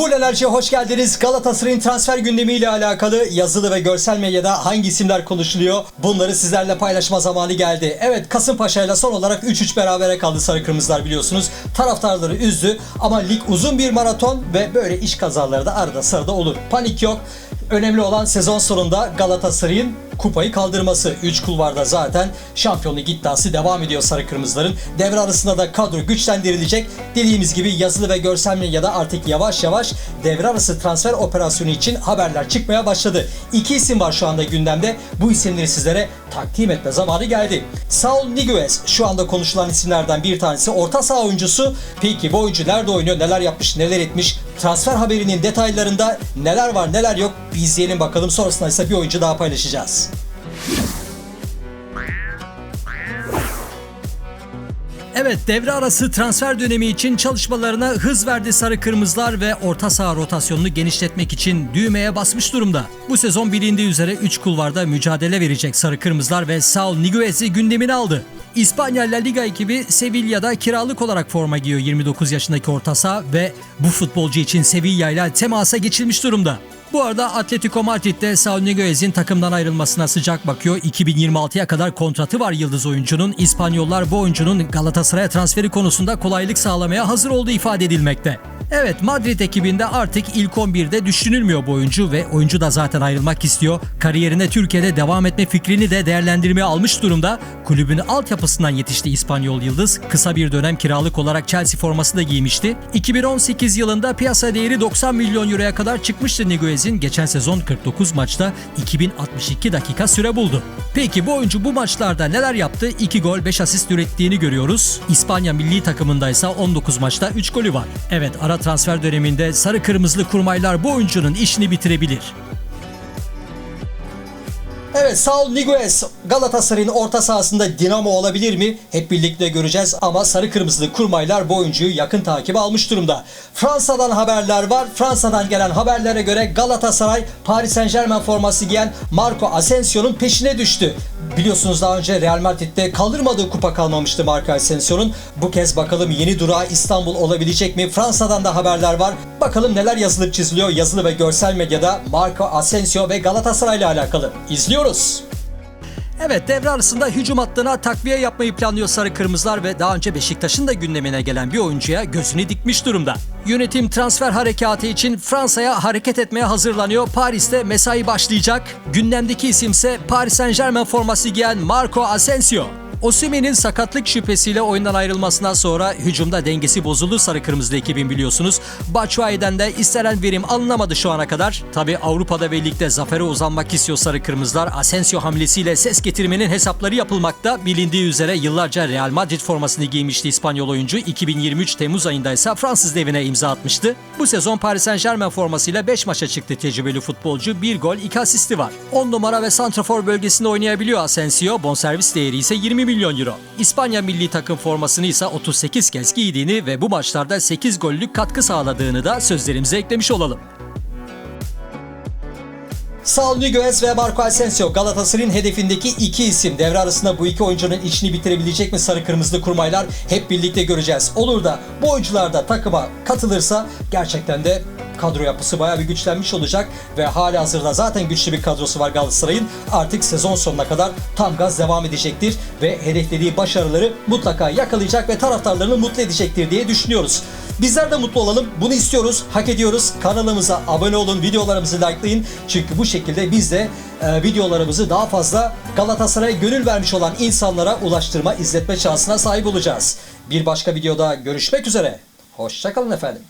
Full Enerji'ye hoş geldiniz. Galatasaray'ın transfer gündemiyle alakalı yazılı ve görsel medyada hangi isimler konuşuluyor? Bunları sizlerle paylaşma zamanı geldi. Evet Kasımpaşa ile son olarak 3-3 berabere kaldı Sarı Kırmızılar biliyorsunuz. Taraftarları üzdü ama lig uzun bir maraton ve böyle iş kazaları da arada sırada olur. Panik yok. Önemli olan sezon sonunda Galatasaray'ın kupayı kaldırması. 3 kulvarda zaten şampiyonluk iddiası devam ediyor Sarı Kırmızıların. Devre arasında da kadro güçlendirilecek. Dediğimiz gibi yazılı ve görsel medyada artık yavaş yavaş devre arası transfer operasyonu için haberler çıkmaya başladı. İki isim var şu anda gündemde. Bu isimleri sizlere takdim etme zamanı geldi. Saul Niguez şu anda konuşulan isimlerden bir tanesi. Orta saha oyuncusu. Peki bu oyuncu nerede oynuyor, neler yapmış, neler etmiş? Transfer haberinin detaylarında neler var, neler yok bir izleyelim bakalım. Sonrasında ise bir oyuncu daha paylaşacağız. Evet devre arası transfer dönemi için çalışmalarına hız verdi Sarı Kırmızılar ve orta saha rotasyonunu genişletmek için düğmeye basmış durumda. Bu sezon bilindiği üzere 3 kulvarda mücadele verecek Sarı Kırmızılar ve Saul Niguez'i gündemine aldı. İspanya La Liga ekibi Sevilla'da kiralık olarak forma giyiyor 29 yaşındaki orta saha ve bu futbolcu için Sevilla ile temasa geçilmiş durumda. Bu arada Atletico Madrid'de Saul Niguez'in takımdan ayrılmasına sıcak bakıyor. 2026'ya kadar kontratı var yıldız oyuncunun. İspanyollar bu oyuncunun Galatasaray'a transferi konusunda kolaylık sağlamaya hazır olduğu ifade edilmekte. Evet Madrid ekibinde artık ilk 11'de düşünülmüyor bu oyuncu ve oyuncu da zaten ayrılmak istiyor. Kariyerine Türkiye'de devam etme fikrini de değerlendirmeye almış durumda. Kulübün altyapısından yetişti İspanyol Yıldız. Kısa bir dönem kiralık olarak Chelsea forması da giymişti. 2018 yılında piyasa değeri 90 milyon euroya kadar çıkmıştı Niguez'in. Geçen sezon 49 maçta 2062 dakika süre buldu. Peki bu oyuncu bu maçlarda neler yaptı? 2 gol 5 asist ürettiğini görüyoruz. İspanya milli takımında ise 19 maçta 3 golü var. Evet ara transfer döneminde sarı kırmızılı kurmaylar bu oyuncunun işini bitirebilir. Evet Saul Niguez Galatasaray'ın orta sahasında dinamo olabilir mi? Hep birlikte göreceğiz ama sarı kırmızılı kurmaylar bu oyuncuyu yakın takibe almış durumda. Fransa'dan haberler var. Fransa'dan gelen haberlere göre Galatasaray Paris Saint Germain forması giyen Marco Asensio'nun peşine düştü. Biliyorsunuz daha önce Real Madrid'de kaldırmadığı kupa kalmamıştı Marco Asensio'nun. Bu kez bakalım yeni durağı İstanbul olabilecek mi? Fransa'dan da haberler var. Bakalım neler yazılıp çiziliyor yazılı ve görsel medyada Marco Asensio ve Galatasaray ile alakalı. İzliyoruz. Evet devre arasında hücum hattına takviye yapmayı planlıyor Sarı Kırmızılar ve daha önce Beşiktaş'ın da gündemine gelen bir oyuncuya gözünü dikmiş durumda. Yönetim transfer harekatı için Fransa'ya hareket etmeye hazırlanıyor. Paris'te mesai başlayacak. Gündemdeki isimse Paris Saint Germain forması giyen Marco Asensio. Osimhen'in sakatlık şüphesiyle oyundan ayrılmasından sonra hücumda dengesi bozuldu sarı kırmızılı ekibin biliyorsunuz. Batshuayi'den de istenen verim alınamadı şu ana kadar. Tabi Avrupa'da ve ligde zafere uzanmak istiyor sarı kırmızılar. Asensio hamlesiyle ses getirmenin hesapları yapılmakta. Bilindiği üzere yıllarca Real Madrid formasını giymişti İspanyol oyuncu. 2023 Temmuz ayında ise Fransız devine imza atmıştı. Bu sezon Paris Saint Germain formasıyla 5 maça çıktı tecrübeli futbolcu. 1 gol 2 asisti var. 10 numara ve santrafor bölgesinde oynayabiliyor Asensio. Bonservis değeri ise 20 milyon euro. İspanya milli takım formasını ise 38 kez giydiğini ve bu maçlarda 8 gollük katkı sağladığını da sözlerimize eklemiş olalım. Saul Niguez ve Marco Asensio Galatasaray'ın hedefindeki iki isim. Devre arasında bu iki oyuncunun içini bitirebilecek mi sarı kırmızılı kurmaylar hep birlikte göreceğiz. Olur da bu oyuncular da takıma katılırsa gerçekten de kadro yapısı bayağı bir güçlenmiş olacak ve hali hazırda zaten güçlü bir kadrosu var Galatasaray'ın. Artık sezon sonuna kadar tam gaz devam edecektir ve hedeflediği başarıları mutlaka yakalayacak ve taraftarlarını mutlu edecektir diye düşünüyoruz. Bizler de mutlu olalım. Bunu istiyoruz, hak ediyoruz. Kanalımıza abone olun, videolarımızı likelayın. Çünkü bu şekilde biz de e, videolarımızı daha fazla Galatasaray'a gönül vermiş olan insanlara ulaştırma, izletme şansına sahip olacağız. Bir başka videoda görüşmek üzere. Hoşçakalın efendim.